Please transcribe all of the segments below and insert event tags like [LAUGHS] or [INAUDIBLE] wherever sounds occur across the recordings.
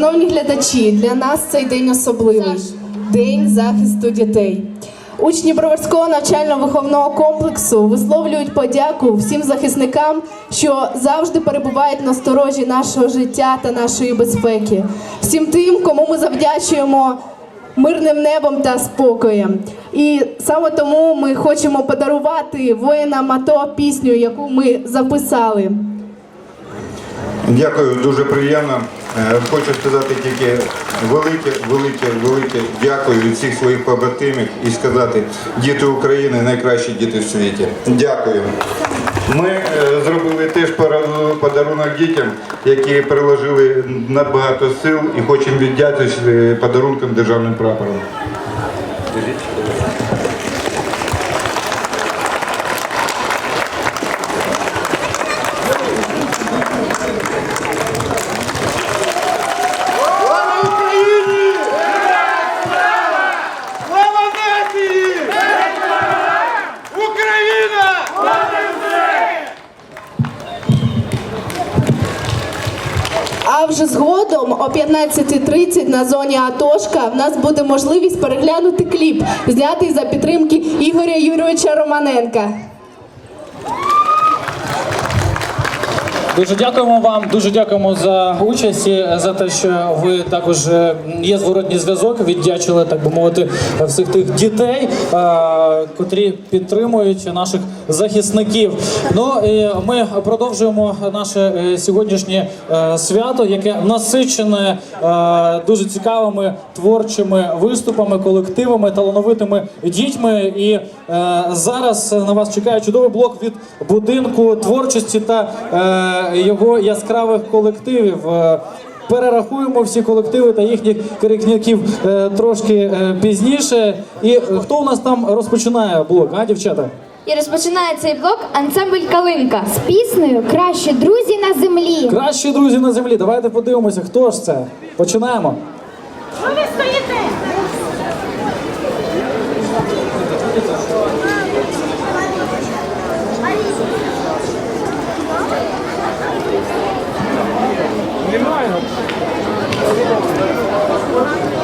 Шановні глядачі, для нас цей день особливий день захисту дітей. Учні Броварського навчально-виховного комплексу висловлюють подяку всім захисникам, що завжди перебувають на сторожі нашого життя та нашої безпеки, всім тим, кому ми завдячуємо мирним небом та спокоєм. І саме тому ми хочемо подарувати воїнам АТО пісню, яку ми записали. Дякую, дуже приємно. Е, Хочу сказати тільки велике, велике, велике дякую від всіх своїх побратимів і сказати, діти України найкращі діти в світі. Дякую. Ми е, зробили теж подарунок дітям, які приложили набагато сил і хочемо віддячити е, подарунком державним прапором. Слава Україні! Слава нації! Україна! А вже згодом о 15.30 на зоні Атошка в нас буде можливість переглянути кліп, знятий за підтримки Ігоря Юрійовича Романенка. Дуже дякуємо вам, дуже дякуємо за участь і за те, що ви також е, є зворотній зв'язок, віддячили, так би мовити, всіх тих дітей, е, котрі підтримують наших захисників. Ну і ми продовжуємо наше е, сьогоднішнє свято, яке насичене дуже цікавими творчими виступами, колективами, талановитими дітьми. І зараз на вас чекає чудовий блок від будинку творчості та його яскравих колективів. Е, Перерахуємо всі колективи та їхніх керівників е, трошки е, пізніше. І е, хто у нас там розпочинає блок, а дівчата? І розпочинає цей блок ансамбль Калинка з піснею Кращі друзі на землі. Кращі друзі на землі. Давайте подивимося, хто ж це. Починаємо.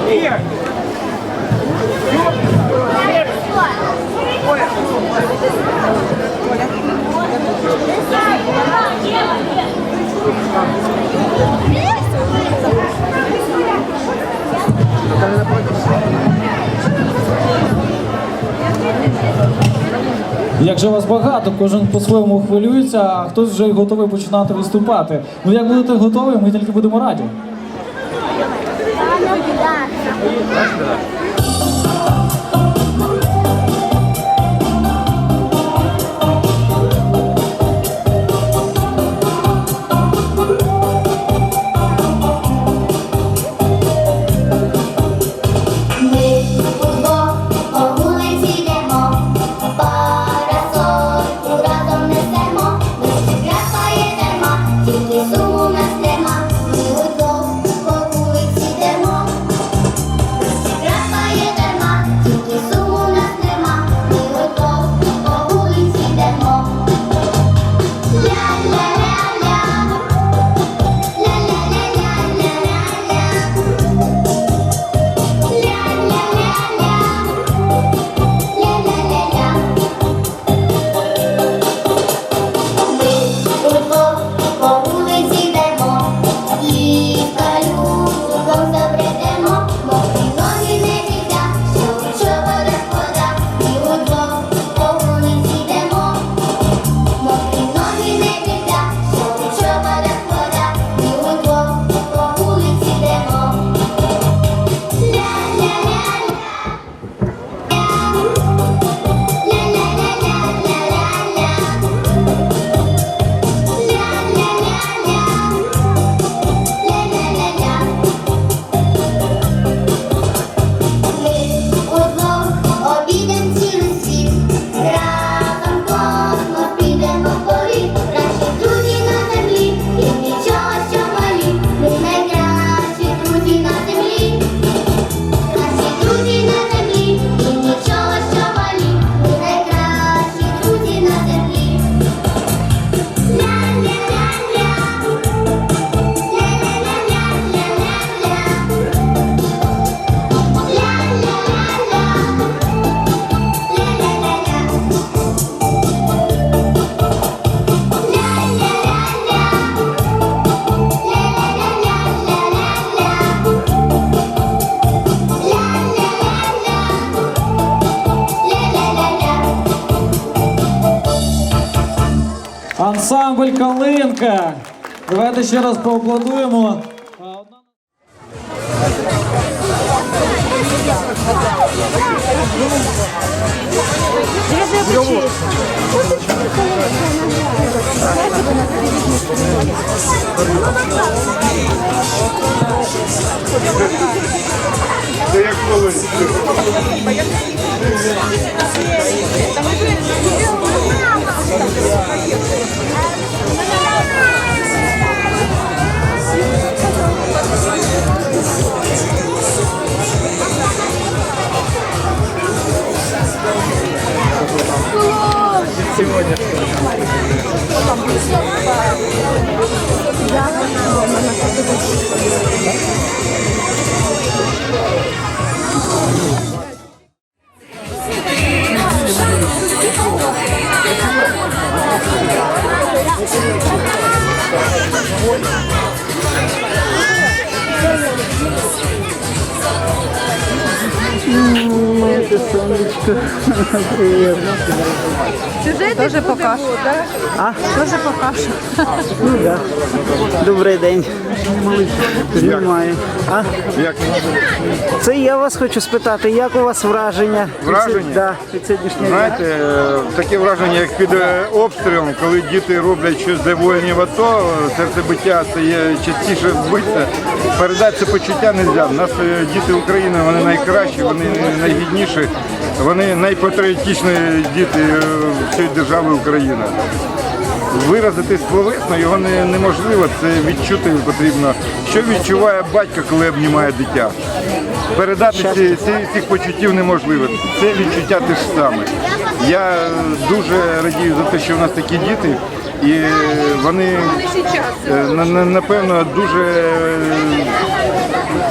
Як же вас багато, кожен по-своєму хвилюється, а хтось вже готовий починати виступати. Ну як будете готові, ми тільки будемо раді. Давайте ще раз поаплодуємо. А, одна- Це як колись. Тоже покажу. А? Тоже покажу. Ну да. Добрий день. Знімаю. А? Як Це я вас хочу спитати, як у вас враження? Враження? Да, від сьогоднішнього дня. Знаєте, е, таке враження, як під е, обстрілом, коли діти роблять щось для воїнів АТО, серцебиття стає частіше збиться. Передати це почуття не можна. У нас е, діти України, вони найкращі, вони найгідніші. Вони найпатріотичні діти е, всієї держави Україна. Виразити словесно його не, неможливо, це відчути потрібно. Що відчуває батько, коли обнімає дитя? Передати ці, ці, цих почуттів неможливо. Це відчуття те ж саме. Я дуже радію за те, що в нас такі діти, і вони е, на- на- напевно дуже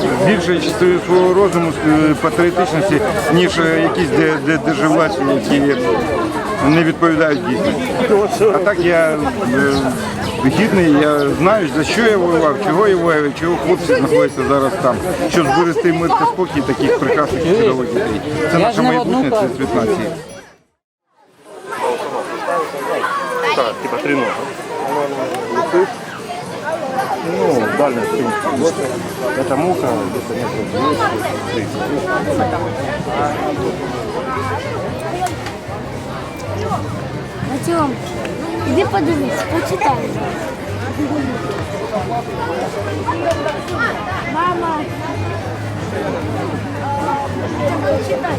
е, більше свого розуму, е, патріотичності, ніж е, якісь де, де, державладці, які не відповідають дійсності. А так я е, гідний, я знаю, за що я воював, чого я воював, чого хлопці знаходяться зараз там, щоб зберегти мир та спокій таких прекрасних чудових дітей. Це наша майбутнє, це світ нації. Ну, дальность, вот. Это муха, где-то метров 200, 30. Артем, іди подивись, почитай. Мама. Почитай.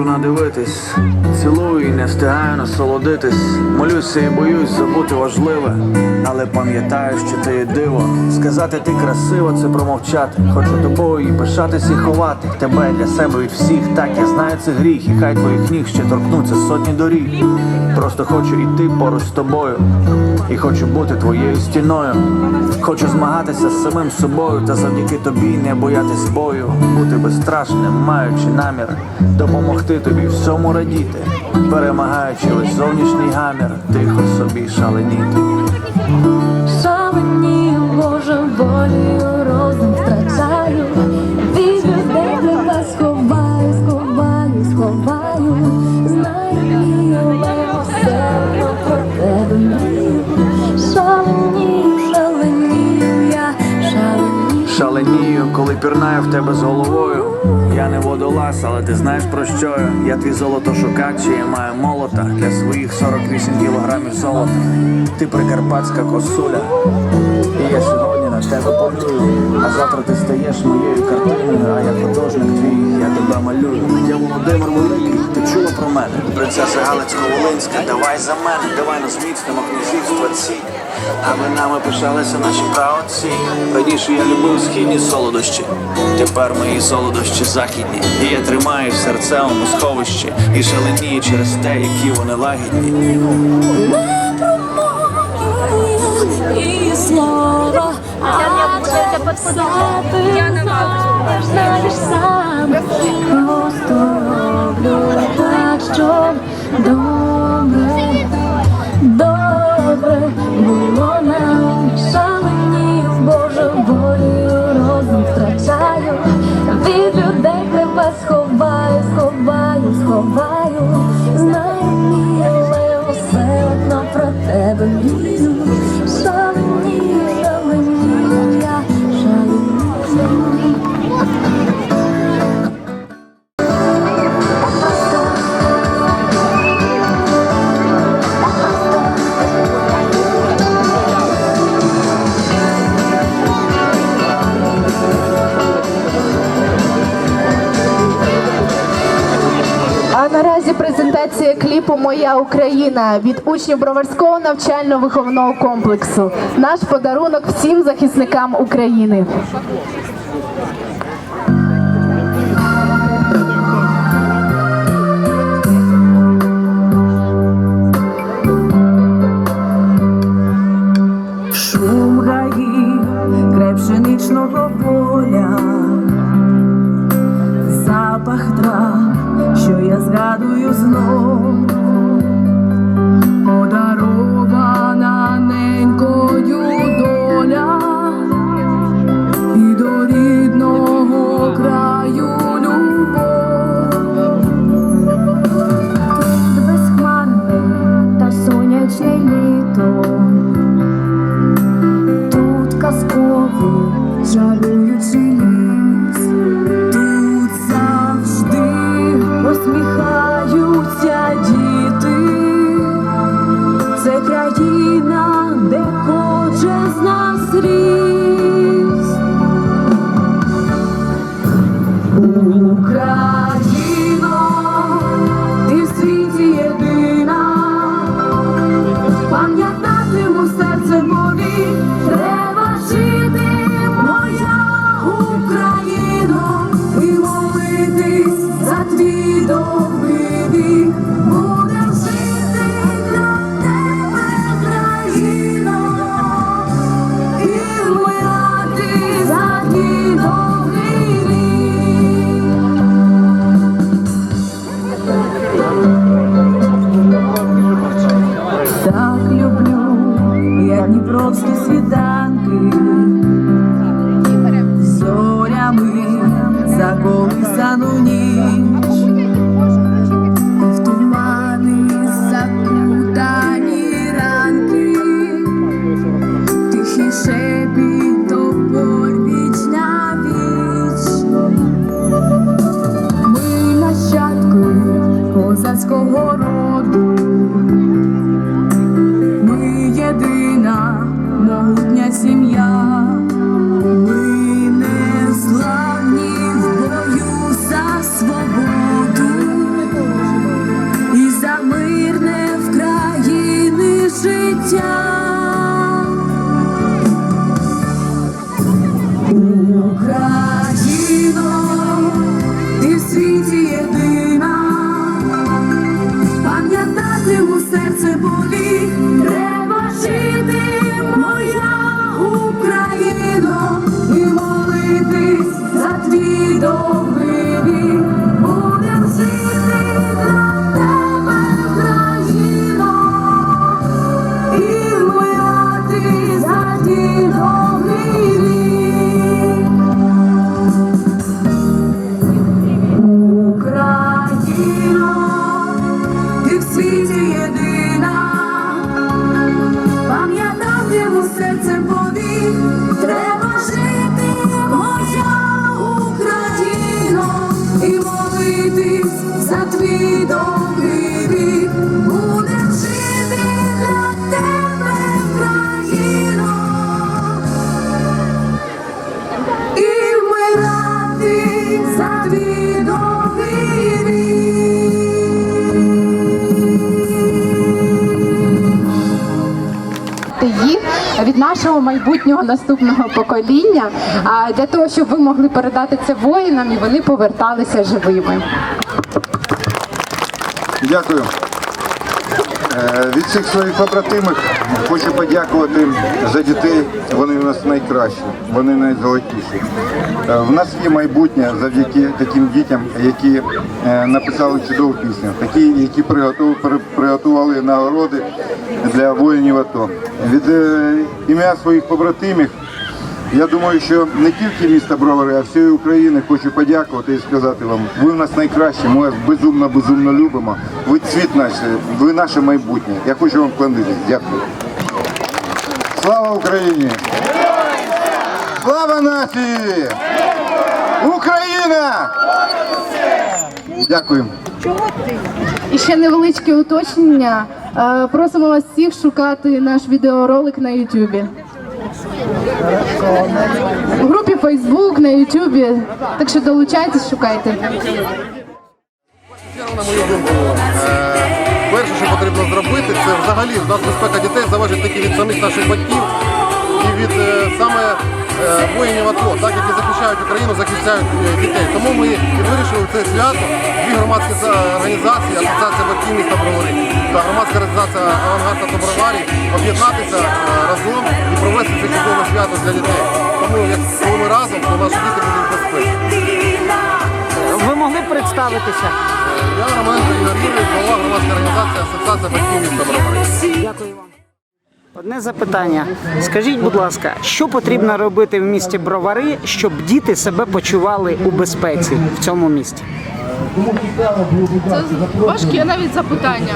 Можу надивитись. Цілую і не встигаю насолодитись. Молюся і боюсь забути важливе. Але пам'ятаю, що ти є диво. Сказати ти красиво, це промовчати. Хочу тобою і пишатись і ховати. Тебе для себе від всіх. Так я знаю це гріх, і хай твоїх ніг ще торкнуться сотні доріг. Просто хочу іти поруч з тобою. І хочу бути твоєю стіною. Хочу змагатися з самим собою, та завдяки тобі не боятись бою, бути безстрашним, маючи намір допомогти тобі всьому радіти, перемагаючи весь зовнішній гамір, тихо собі шаленіти. Шаленію, Боже, волію, розум втрачаю, від людей тебе сховаю, сховаю, сховаю, знаю але все про тебе мрію, шаленію, шаленію, я шаленію. Шаленію, коли пірнаю в тебе з головою. Ти знаєш про що я. Я твій золото шукач, і я маю молота для своїх 48 кілограмів золота. Ти прикарпатська косуля. І я сьогодні на тебе полюю. А завтра ти стаєш моєю картиною, а я художник твій, я тебе малюю. Я Володимир Великий, ти чула про мене? Принцеса Галицько-Волинська, давай за мене, давай нас зміцнимо князівства ці. Аби нами пишалися наші праотці. Раніше я любив східні солодощі, тепер мої солодощі західні. І я тримаю в серцевому сховищі і шаленію через те, які вони лагідні. Не слова, а через себе знаєш сам. Просто роблю так, щоб добре, добре було нам. Шаленію, Боже, волю розум втрачаю. Від людей тебе сховаю, сховаю, сховаю. Знаю мій, але усе одно про тебе презентація кліпу Моя Україна від учнів Броварського навчально-виховного комплексу. Наш подарунок всім захисникам України. Шум гаїв, край пшеничного поля, запах трав, що я згадую знов, মোদার майбутнього наступного покоління, а для того, щоб ви могли передати це воїнам і вони поверталися живими. Дякую. Е, Від всіх своїх побратимих хочу подякувати за дітей. Вони у нас найкращі, вони найзолотіші. Е, В нас є майбутнє завдяки таким дітям, які е, написали чудову пісню, такі, які приготували, нагороди для воїнів АТО. Від ім'я своїх побратимів я думаю, що не тільки міста Бровари, а всієї України хочу подякувати і сказати вам, ви в нас найкращі, ми вас безумно, безумно любимо. Ви цвіт наш, ви наше майбутнє. Я хочу вам вклонитись. Дякую. Слава Україні! Слава нації! Україна! Дякую. І ще невеличке уточнення. Е, Просимо вас всіх шукати наш відеоролик на Ютубі. В групі Фейсбук, на Ютубі. Так що долучайтесь, шукайте. На мою думку, перше, що потрібно зробити, це взагалі в нас безпека дітей залежить тільки від самих наших батьків і від е, саме воїнів АТО, так які захищають Україну, захищають е, дітей. Тому ми і вирішили це свято дві громадські організації, асоціація батьків міста Бровари та громадська організація Авангард та Броварі об'єднатися е, разом і провести це чудове свято для дітей. Тому як коли ми разом, то наші діти будуть в безпеці. Ви могли б представитися? Я Ігор Юрійович, голова громадської організації Асоціація батьків міста Бровари. Дякую вам. Одне запитання. Скажіть, будь ласка, що потрібно робити в місті Бровари, щоб діти себе почували у безпеці в цьому місті? Це важке навіть запитання.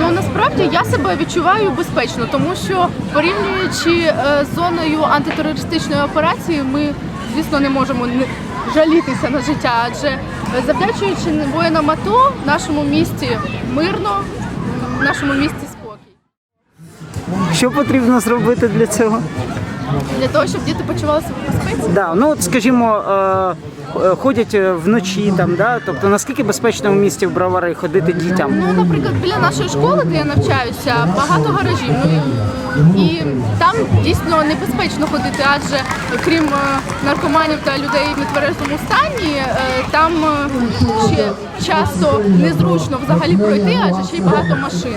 Ну насправді я себе відчуваю безпечно, тому що порівнюючи е, з зоною антитерористичної операції, ми, звісно, не можемо жалітися на життя, адже завдячуючи воїнам АТО в нашому місті мирно, в нашому місті. Що потрібно зробити для цього? Для того, щоб діти почувалися в безпеці. Да, ну от скажімо, е, ходять е, вночі там, да? тобто наскільки безпечно в місті в Бровари ходити дітям? Ну, наприклад, біля нашої школи, де я навчаюся, багато гаражів. Ну, і- там дійсно небезпечно ходити, адже крім е, наркоманів та людей в нетверезому стані, е, там е, ще часто незручно взагалі пройти, адже ще й багато машин.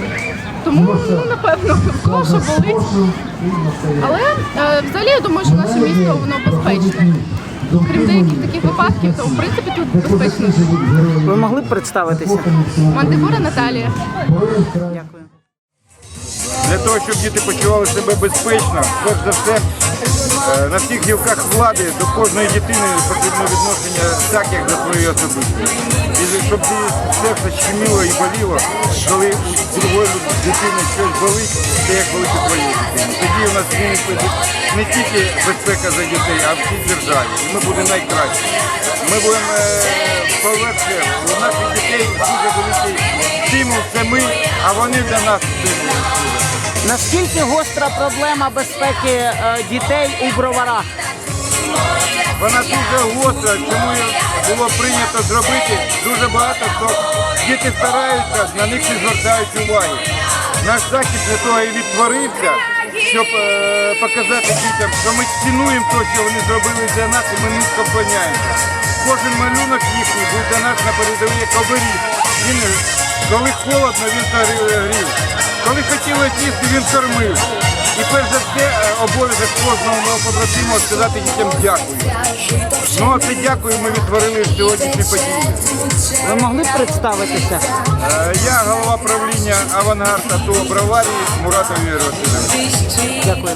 Тому, ну, напевно, [LAUGHS] в болить. Але е, взагалі я думаю, що наше місто воно безпечне. Крім деяких таких випадків, то в принципі тут безпечно. Ви могли б представитися? Мандибура Наталія. Дякую. Для того, щоб діти почували себе безпечно, перш за все, е, на всіх гілках влади до кожної дитини потрібно відношення так, як до своєї особистості. І щоб серце щеміло і боліло, коли у другої дитини щось болить, це як болить у твоєї дитини. Тоді у нас зміниться не тільки безпека за дітей, а всій державі. І ми будемо найкращі. Ми будемо, е, у наших дітей дуже великий стимул, це ми, а вони для нас стимул. Наскільки гостра проблема безпеки е, дітей у броварах? Вона дуже гостра, чому було прийнято зробити дуже багато, хто діти стараються, на них не звертають уваги. Наш захід для того і відтворився, щоб е, показати дітям, що ми цінуємо те, що вони зробили для нас, і ми низько вклоняємося. Кожен малюнок їхній був для нас на передовій як оберіг. Він, коли холодно, він грів. Коли хотілося їсти, він кормив. І перш за все е, обов'язок кожного мого побратима сказати дітям дякую. Ну а це дякую ми відтворили в сьогоднішній події. Ви могли б представитися? Е, Я голова правління Авангард АТО Броварії Муратов Ігор Васильович. Дякую.